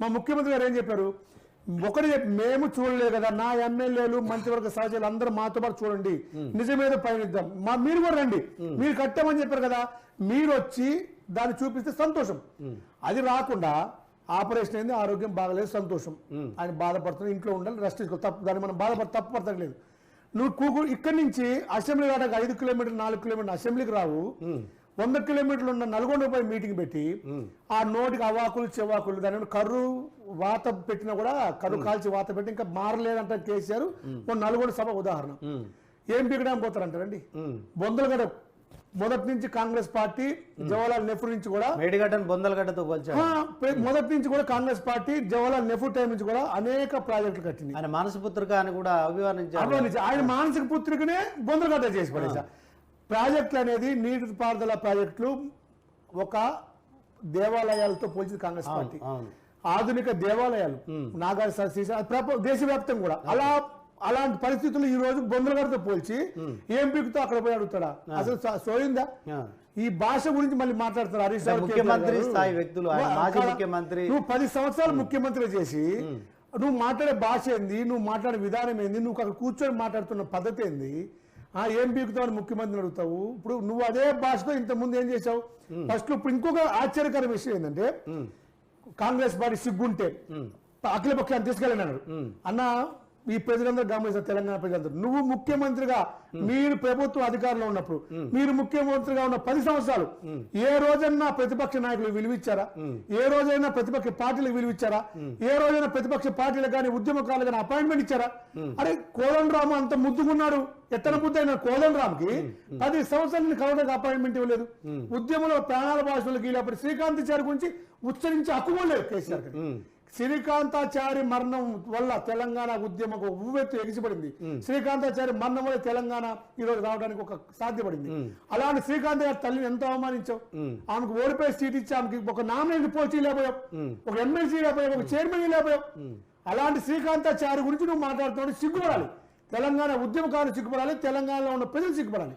మా ముఖ్యమంత్రి గారు ఏం చెప్పారు? ఒకటి మేము చూడలేదు కదా నా ఎమ్మెల్యేలు మంత్రివర్గ సహచరులు అందరూ మాతో పాటు చూడండి. నిజమేదో పయనిద్దాం. మా మీరు కూడా రండి. మీరు కట్టామని చెప్పారు కదా మీరు వచ్చి దాన్ని చూపిస్తే సంతోషం. అది రాకుండా ఆపరేషన్ అయింది ఆరోగ్యం బాగలేదు సంతోషం. ఆయన బాధపడుతున్నా ఇంట్లో ఉండాలి రెస్ట్ తీసుకోవాలి. తప్పు దాన్ని మనం బాధపడ తప్పు పడతలేదు నువ్వు కూకు ఇక్కడి నుంచి అసెంబ్లీ రావడానికి ఐదు కిలోమీటర్లు నాలుగు కిలోమీటర్లు అసెంబ్లీకి రావు. వంద కిలోమీటర్లు ఉన్న నల్గొండ పోయి మీటింగ్ పెట్టి ఆ నోటికి అవాకులు చెవాకులు దాని కర్రు వాత పెట్టినా కూడా కర్రు కాల్చి వాత పెట్టి ఇంకా మారలేదంట కేసీఆర్. ఓ నల్గొండ సభ ఉదాహరణ. ఏం పీకడానికి పోతారంటారండి బొందలగడ మొదటి నుంచి కాంగ్రెస్ పార్టీ జవహర్లాల్ నెహ్రూ నుంచి కూడా మేడిగడ్డను బొందలగడ్డతో మొదటి నుంచి కూడా కాంగ్రెస్ పార్టీ జవహర్లాల్ నెహ్రూ టైం నుంచి కూడా అనేక ప్రాజెక్టులు కట్టింది. ఆయన మానసపుత్రిక అని కూడా అభివర్ణించారు. అభివర్ణించి ఆయన మానసిక పుత్రికనే బొందరగడ్డ చేసి పడేసా ప్రాజెక్టులు అనేది నీటి పారుదల ప్రాజెక్టులు ఒక దేవాలయాలతో పోల్చింది కాంగ్రెస్ పార్టీ. ఆధునిక దేవాలయాలు. నాగార్జున శ్రీశైలం, దేశవ్యాప్తంగా కూడా. అలా అలాంటి పరిస్థితులు ఈ రోజు బొందరగడ్డతో పోల్చి ఏం పీకుతో అక్కడ పోయి అడుగుతాడా? అసలు సోయిందా. ఈ భాష గురించి మళ్ళీ మాట్లాడుతున్నారు హరీష్ రావు ముఖ్యమంత్రి. స్థాయి వ్యక్తులు, ముఖ్యమంత్రి. నువ్వు పది సంవత్సరాలు ముఖ్యమంత్రి చేసి నువ్వు మాట్లాడే భాష ఏంది? నువ్వు మాట్లాడే విధానం ఏంది? నువ్వు అక్కడ కూర్చొని మాట్లాడుతున్న పద్ధతి ఏంది? ఆ ఏం పీకుతావు అని ముఖ్యమంత్రిని అడుగుతావు? ఇప్పుడు నువ్వు అదే భాషతో ఇంత ముందు ఏం చేసావు ఫస్ట్ ఇప్పుడు ఇంకొక ఆశ్చర్యకర విషయం ఏంటంటే కాంగ్రెస్ పార్టీ సిగ్గుంటే అఖిల పక్షాన్ని తీసుకెళ్ళినాడు అన్న ఈ ప్రజలందరూ గమనిస్తారు తెలంగాణ ప్రజలందరూ. నువ్వు ముఖ్యమంత్రిగా మీరు ప్రభుత్వం అధికారంలో ఉన్నప్పుడు మీరు ముఖ్యమంత్రిగా ఉన్న పది సంవత్సరాలు ఏ రోజైనా ప్రతిపక్ష నాయకులు విలువిచ్చారా? ఏ రోజైనా ప్రతిపక్ష పార్టీలకు విలువిచ్చారా? ఏ రోజైనా ప్రతిపక్ష పార్టీలకు కానీ ఉద్యమకారులు కానీ అపాయింట్మెంట్ ఇచ్చారా? అరే కోదండ రాము అంత ముద్దుకున్నాడు ఎత్తన బుద్ధి అయిన కోదండ రామ్కి పది సంవత్సరాల కలవడానికి అపాయింట్మెంట్ ఇవ్వలేదు. ఉద్యమంలో ప్రాణాల భాషలకు వెళ్ళినప్పుడు శ్రీకాంతాచారి గురించి ఉచ్చరించి హక్కు లేదు కేసీఆర్. శ్రీకాంతాచారి మరణం వల్ల తెలంగాణ ఉద్యమం ఒక ఉవ్వెత్తు ఎగిసిపడింది. శ్రీకాంతాచారి మరణం వల్ల తెలంగాణ ఈ రోజు రావడానికి ఒక సాధ్యపడింది. అలాంటి శ్రీకాంత్ గారి తల్లిని ఎంతో అవమానించావు? ఆమెకు ఓడిపోయి సీట్ ఇచ్చి ఆమెకి ఒక నామినేట్ పోటీ లేకపోయావు ఒక ఎమ్మెల్సీ లేకపోయావు ఒక చైర్మన్ లేకపోయావు అలాంటి శ్రీకాంతాచారి గురించి నువ్వు మాట్లాడుతున్నాడు సిగ్గుపడాలి. తెలంగాణ ఉద్యమకారులు సిగ్గుపడాలి తెలంగాణలో ఉన్న ప్రజలు సిగ్గుపడాలి.